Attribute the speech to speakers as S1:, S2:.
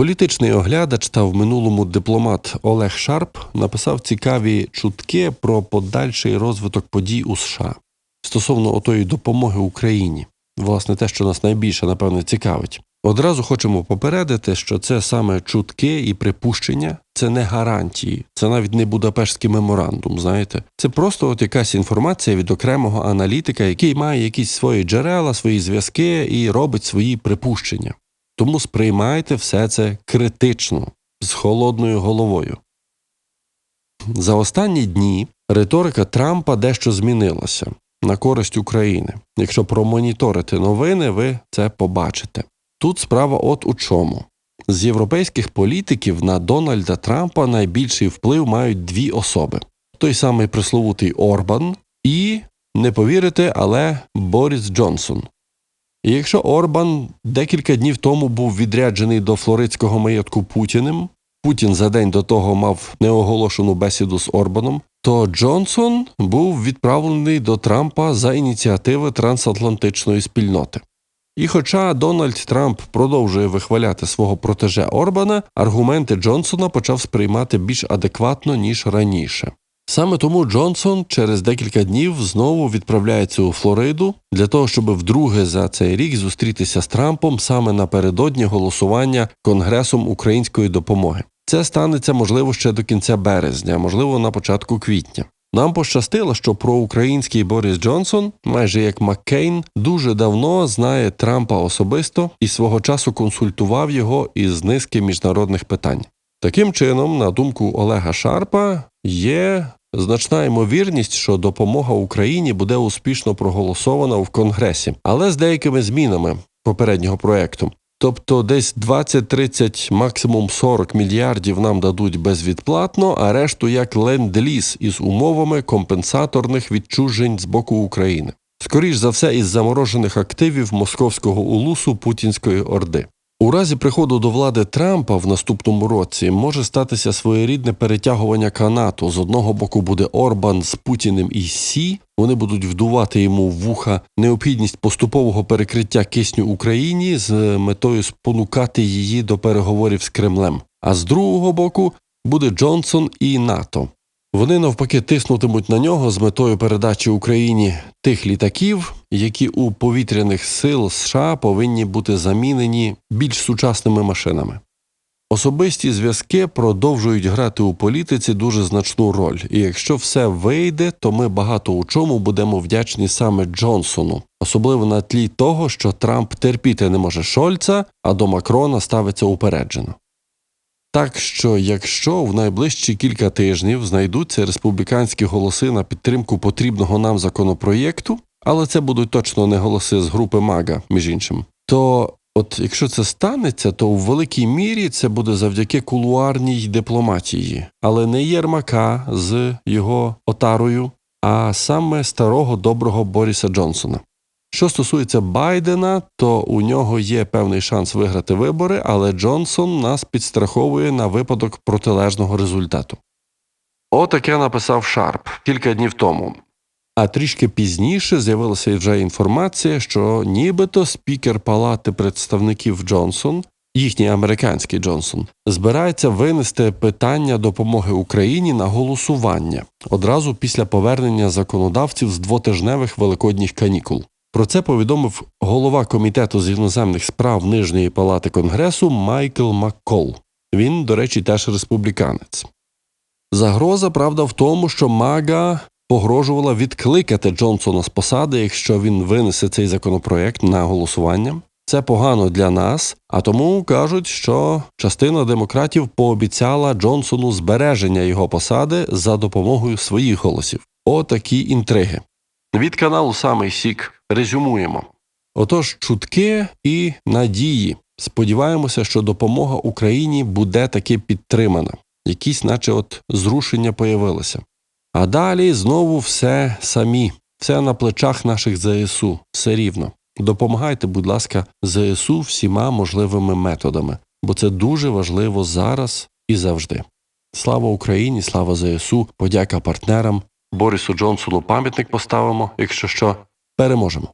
S1: Політичний оглядач та в минулому дипломат Олег Шарп написав цікаві чутки про подальший розвиток подій у США стосовно отої допомоги Україні. Власне, те, що нас найбільше, напевне, цікавить. Одразу хочемо попередити, що це саме чутки і припущення, це не гарантії, це навіть не Будапештський меморандум. Знаєте, це просто от якась інформація від окремого аналітика, який має якісь свої джерела, свої зв'язки і робить свої припущення. Тому сприймайте все це критично, з холодною головою. За останні дні риторика Трампа дещо змінилася на користь України. Якщо промоніторити новини, ви це побачите. Тут справа от у чому. З європейських політиків на Дональда Трампа найбільший вплив мають дві особи: той самий присловутий Орбан і, не повірите, але Борис Джонсон. І якщо Орбан декілька днів тому був відряджений до флоридського маєтку Путіним, Путін за день до того мав неоголошену бесіду з Орбаном, то Джонсон був відправлений до Трампа за ініціативи трансатлантичної спільноти. І хоча Дональд Трамп продовжує вихваляти свого протеже Орбана, аргументи Джонсона почав сприймати більш адекватно ніж раніше. Саме тому Джонсон через декілька днів знову відправляється у Флориду для того, щоб вдруге за цей рік зустрітися з Трампом саме напередодні голосування Конгресом української допомоги. Це станеться можливо ще до кінця березня, можливо, на початку квітня. Нам пощастило, що проукраїнський Борис Джонсон, майже як Маккейн, дуже давно знає Трампа особисто і свого часу консультував його із низки міжнародних питань. Таким чином, на думку Олега Шарпа, є значна ймовірність, що допомога Україні буде успішно проголосована в Конгресі, але з деякими змінами попереднього проекту. Тобто десь 20-30, максимум 40 мільярдів нам дадуть безвідплатно, а решту як ленд-ліз із умовами компенсаторних відчужень з боку України. Скоріш за все, із заморожених активів московського улусу Путінської орди. У разі приходу до влади Трампа в наступному році може статися своєрідне перетягування канату. З одного боку буде Орбан з Путіним і Сі. Вони будуть вдувати йому в вуха необхідність поступового перекриття кисню Україні з метою спонукати її до переговорів з Кремлем. А з другого боку буде Джонсон і НАТО. Вони навпаки тиснутимуть на нього з метою передачі Україні тих літаків, які у повітряних сил США повинні бути замінені більш сучасними машинами. Особисті зв'язки продовжують грати у політиці дуже значну роль, і якщо все вийде, то ми багато у чому будемо вдячні саме Джонсону, особливо на тлі того, що Трамп терпіти не може Шольца, а до Макрона ставиться упереджено. Так що, якщо в найближчі кілька тижнів знайдуться республіканські голоси на підтримку потрібного нам законопроєкту, але це будуть точно не голоси з групи Мага, між іншим, то от якщо це станеться, то в великій мірі це буде завдяки кулуарній дипломатії, але не Єрмака з його отарою, а саме старого доброго Боріса Джонсона. Що стосується Байдена, то у нього є певний шанс виграти вибори, але Джонсон нас підстраховує на випадок протилежного результату. Отаке написав Шарп кілька днів тому. А трішки пізніше з'явилася вже інформація, що нібито спікер Палати представників Джонсон, їхній американський Джонсон, збирається винести питання допомоги Україні на голосування одразу після повернення законодавців з двотижневих великодніх канікул. Про це повідомив голова комітету з іноземних справ Нижньої палати Конгресу Майкл Маккол. Він, до речі, теж республіканець. Загроза, правда, в тому, що Мага погрожувала відкликати Джонсона з посади, якщо він винесе цей законопроект на голосування. Це погано для нас, а тому кажуть, що частина демократів пообіцяла Джонсону збереження його посади за допомогою своїх голосів. Отакі інтриги. Від каналу Самий Сік резюмуємо. Отож, чутки і надії. Сподіваємося, що допомога Україні буде таки підтримана. Якісь, наче от зрушення появилися. А далі знову все самі, все на плечах наших ЗСУ, все рівно. Допомагайте, будь ласка, ЗСУ всіма можливими методами, бо це дуже важливо зараз і завжди. Слава Україні, слава ЗСУ, подяка партнерам. Борису Джонсону пам'ятник поставимо, якщо що, переможемо.